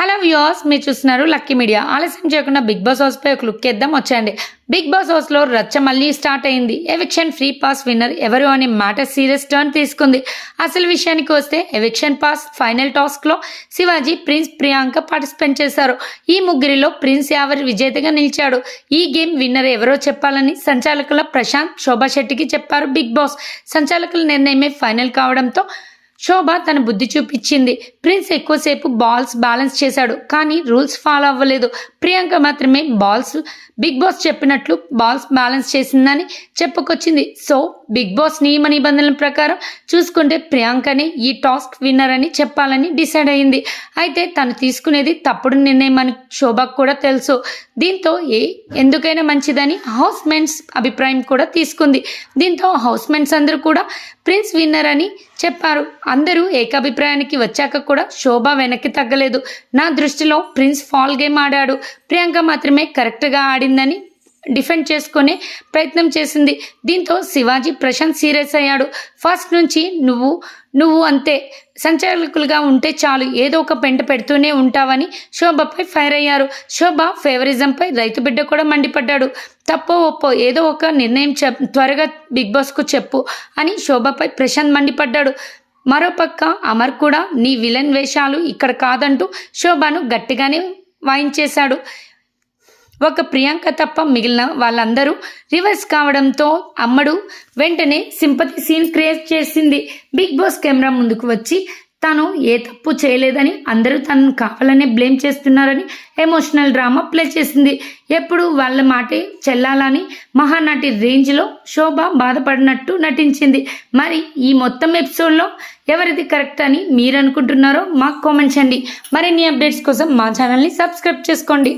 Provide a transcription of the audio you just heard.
Hello viewers మీరు చూస్తున్నారు lucky media ఆలస్యం చేయకుండా బిగ్ బాస్ హౌస్ పై ఒక లుక్ ఇద్దాం వచ్చేయండి. బిగ్ బాస్ హౌస్లో రచ్చ మళ్ళీ స్టార్ట్ అయింది. ఎవిక్షన్ ఫ్రీ పాస్ విన్నర్ ఎవరు అనే మ్యాటర్ సీరియస్ టర్న్ తీసుకుంది. అసలు విషయానికి వస్తే ఎవిక్షన్ పాస్ ఫైనల్ టాస్క్లో శివాజీ ప్రిన్స్ ప్రియాంక పార్టిసిపేట్ చేశారు. ఈ ముగ్గురిలో ప్రిన్స్ యావరి విజేతగా నిలిచాడు. ఈ గేమ్ విన్నర్ ఎవరో చెప్పాలని సంచాలకుల ప్రశాంత్ శోభా శెట్టికి చెప్పారు బిగ్ బాస్ సంచాలకుల నిర్ణయమే ఫైనల్ కావడంతో శోభ తన బుద్ధి చూపించింది. ప్రిన్స్ ఎక్కువసేపు బాల్స్ బ్యాలెన్స్ చేశాడు కానీ రూల్స్ ఫాలో అవ్వలేదు. ప్రియాంక మాత్రమే బాల్స్ బిగ్ బాస్ చెప్పినట్లు బాల్స్ బ్యాలెన్స్ చేసిందని చెప్పుకొచ్చింది. సో బిగ్ బాస్ నియమ నిబంధనల ప్రకారం చూసుకుంటే ప్రియాంకనే ఈ టాస్క్ విన్నర్ అని చెప్పాలని డిసైడ్ అయింది. అయితే తను తీసుకునేది తప్పుడు నిర్ణయం అని శోభకు కూడా తెలుసు. దీంతో ఏ ఎందుకైనా మంచిదని హౌస్ మెన్స్ అభిప్రాయం కూడా తీసుకుంది. దీంతో హౌస్ మెన్స్ అందరూ కూడా ప్రిన్స్ విన్నర్ అని చెప్పారు. అందరూ ఏకాభిప్రాయానికి వచ్చాక కూడా శోభ వెనక్కి తగ్గలేదు. నా దృష్టిలో ప్రిన్స్ ఫాల్ గేమ్ ఆడాడు. ప్రియాంక మాత్రమే కరెక్ట్గా ఆడిందని డిఫెండ్ చేసుకునే ప్రయత్నం చేసింది. దీంతో శివాజీ ప్రశాంత్ సీరియస్ అయ్యాడు. ఫస్ట్ నుంచి నువ్వు నువ్వు అంతే. సంచాలకులుగా ఉంటే చాలు. ఏదో ఒక పెంట పెడుతూనే ఉంటావని శోభపై ఫైర్ అయ్యారు. శోభ ఫేవరిజంపై రైతు బిడ్డ కూడా మండిపడ్డాడు. తప్పో ఒప్పో ఏదో ఒక నిర్ణయం చెప్ త్వరగా బిగ్ బాస్కు చెప్పు అని శోభపై ప్రశాంత్ మండిపడ్డాడు. మరోపక్క అమర్ కూడా నీ విలన్ వేషాలు ఇక్కడ కాదంటూ శోభను గట్టిగానే వాయించేశాడు. ఒక ప్రియాంక తప్ప మిగిలిన వాళ్ళందరూ రివర్స్ కావడంతో అమ్మడు వెంటనే సింపతి సీన్ క్రియేట్ చేసింది. బిగ్ బాస్ కెమెరా ముందుకు వచ్చి తను ఏ తప్పు చేయలేదని అందరూ తనను కావాలనే బ్లేమ్ చేస్తున్నారని ఎమోషనల్ డ్రామా ప్లే చేసింది. ఎప్పుడు వాళ్ళ మాటే చెల్లాలని మహానటి రేంజ్లో శోభ బాధపడినట్టు నటించింది. మరి ఈ మొత్తం ఎపిసోడ్లో ఎవరిది కరెక్ట్ అని మీరు అనుకుంటున్నారో మాకు కామెంట్ చేయండి. మరిన్ని అప్డేట్స్ కోసం మా ఛానల్ని సబ్స్క్రైబ్ చేసుకోండి.